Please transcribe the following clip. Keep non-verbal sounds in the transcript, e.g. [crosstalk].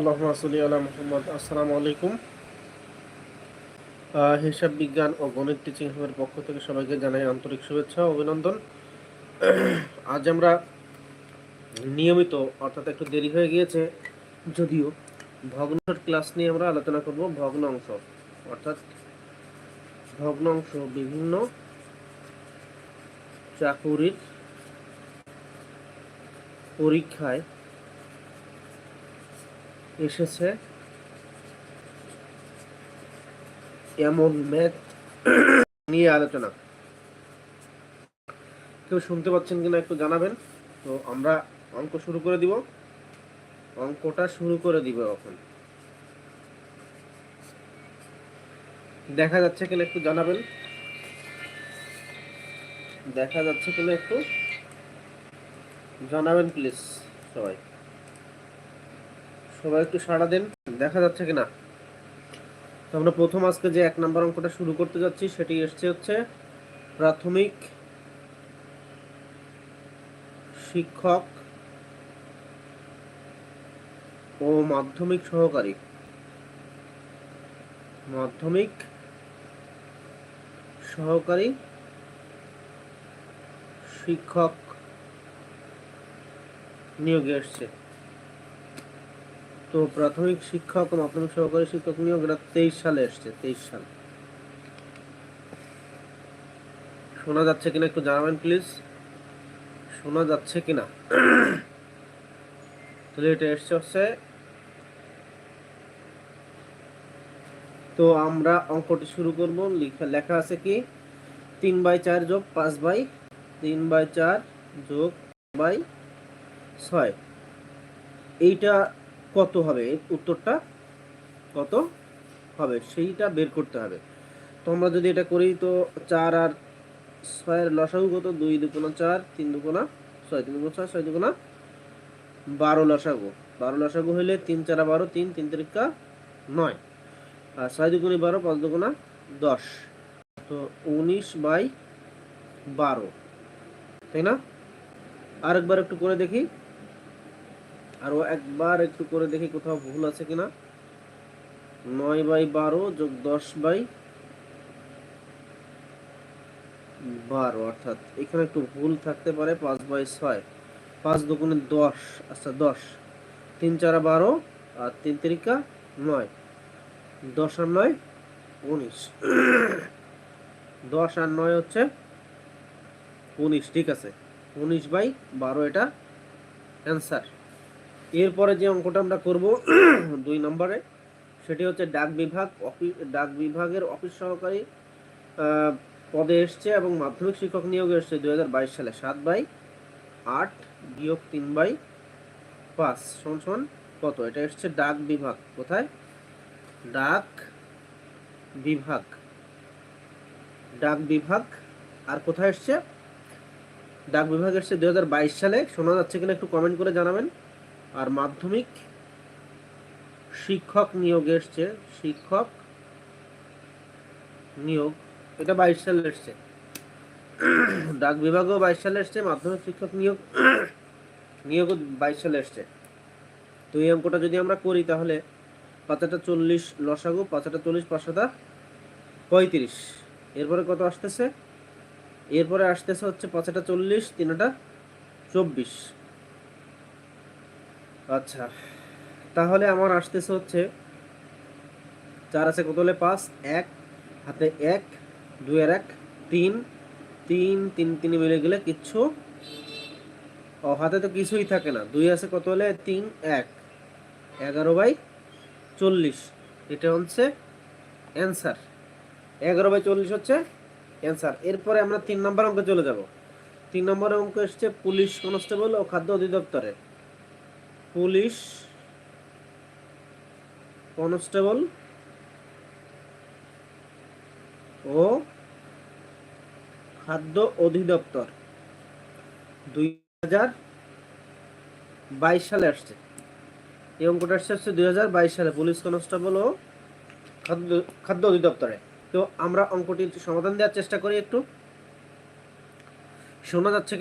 আল্লাহ সাল্লি আলা মোহাম্মদ, আসসালামু আলাইকুম। হিসাব বিজ্ঞান ও গণিত টিচিং পক্ষ থেকে সবাইকে জানাই আন্তরিক শুভেচ্ছা অভিনন্দন। আজ আমরা নিয়মিত, অর্থাৎ একটু দেরি হয়ে গিয়েছে, যদিও ভগ্নাংশের ক্লাস নিয়ে আমরা আলোচনা করব ভগ্নাংশ। অর্থাৎ ভগ্নাংশ বিভিন্ন চাকুরির পরীক্ষায় এসেছে। এমন ম্যাথ নিয়ে আলোচনা। কেউ শুনতে পাচ্ছেন কিনা একটু জানাবেন? তো আমরা অঙ্ক শুরু করে দিব। অঙ্কটা শুরু করে দিব এখন। দেখা যাচ্ছে কিনা একটু জানাবেন? দেখা যাচ্ছে কিনা একটু? জানাবেন প্লিজ সবাই। সবাই একটু সাড়া দেন, দেখা যাচ্ছে কিনা। তো আমরা প্রথম আজকে যে এক নম্বর অঙ্কটা শুরু করতে যাচ্ছি, সেটি এসছে হচ্ছে প্রাথমিক শিক্ষক ও মাধ্যমিক সহকারী। মাধ্যমিক সহকারী শিক্ষক নিয়োগে এসছে। তো প্রাথমিক শিক্ষক মাধ্যমিক সহকারী শিক্ষক নিয়োগ এটা তেইশ সালে এসছে, তেইশ সাল। শোনা যাচ্ছে কিনা একটু জানাবেন প্লিজ শোনা যাচ্ছে কিনা? [coughs] তাহলে এটা এসছে হচ্ছে। তো আমরা অঙ্কটি শুরু করব। লেখা লেখা আছে কি? তিন বাই চার যোগ পাঁচ বাই তিন বাই চার যোগ বাই ছয়। এইটা কত হবে? উত্তরটা কত হবে? সেইটা বের করতে হবে। তো আমরা যদি এটা করি, তো চার আর ছয়ের লসাগু কত? দুই দুকোনা চার, তিন দুকোনা ছয়, তিন দুকোনা ছয় ছয় দুকোনা বারো লসাগু। বারো লসাগু হইলে তিন চারা বারো, তিন তিন তিরিকা নয়। আর ছয় দুগুণে বারো, পাঁচ দুগুণা দশ। তো উনিশ বাই বারো। তাই না? আরেকবার একটু করে দেখি। আরও একবার একটু করে দেখি কোথাও ভুল আছে কিনা। নয় বাই বারো যোগ দশ বাই বারো, অর্থাৎ এখানে একটু ভুল থাকতে পারে পাঁচ বাই ছয়। পাঁচ দুগুণে দশ আচ্ছা দশ। তিন চারা বারো আর তিন তিরিকা নয়। দশ আর নয়, উনিশ। দশ আর নয় হচ্ছে উনিশ, ঠিক আছে। উনিশ বাই বারো এটা অ্যান্সার এরপরে যে অঙ্কটা আমরা করব দুই নম্বরে, সেটি হচ্ছে ডাক বিভাগ ডাক বিভাগের অফিস সহকারী পদে এসছে এবং মাধ্যমিক শিক্ষক নিয়োগে এসছে দুই সালে, সাত বাই আট বিয়োগ তিন বাই পাঁচ সমান কত? এটা এসছে ডাক বিভাগ, কোথায়? ডাক বিভাগ। ডাক বিভাগ, আর কোথায় এসছে? ডাক বিভাগ এসছে দুই হাজার বাইশ সালে, শোনা যাচ্ছে কিনা একটু কমেন্ট করে জানাবেন। আর মাধ্যমিক শিক্ষক নিয়োগ এসছে শিক্ষক নিয়োগ এটা বাইশ সালে এসছে ডাক বিভাগও বাইশ সালে এসছে মাধ্যমিক শিক্ষক নিয়োগ নিয়োগও বাইশ সালে এসছে তো এই অঙ্কটা যদি আমরা করি তাহলে পাঁচাটা চল্লিশ লসাগু, পাঁচাটা চল্লিশ পাঁচশোটা পঁয়ত্রিশ। এরপরে কত আসতেছে? এরপরে আসতেছে হচ্ছে পাঁচাটা চল্লিশ, তিনটা চব্বিশ। আচ্ছা। তাহলে আমার আসতেছে হচ্ছে চার আছে কত হলে? পাঁচ, এক, হাতে এক, দুই আর এক, তিন। তিন তিন তিন মিলে গেলে কিচ্ছু ও হাতে তো কিছুই থাকে না। দুই আছে কত হলে? তিন, এক। এগারো বাই চল্লিশ। এটা হচ্ছে অ্যান্সার। এগারো বাই চল্লিশ হচ্ছে অ্যান্সার। এরপরে আমরা তিন নম্বর অঙ্কে চলে যাব। তিন নম্বর অঙ্ক এসছে পুলিশ কনস্টেবল ও খাদ্য অধিদপ্তরে। পুলিশ কনস্টেবল ও খাদ্য অধিদপ্তর। দুই হাজার বাইশ সালে আসছে। এই অঙ্কটা আসছে হচ্ছে দুই হাজার বাইশ সালে পুলিশ কনস্টেবল ও খাদ্য খাদ্য অধিদপ্তরে। তো আমরা অঙ্কটির সমাধান দেওয়ার চেষ্টা করি একটু। শোনা যাচ্ছে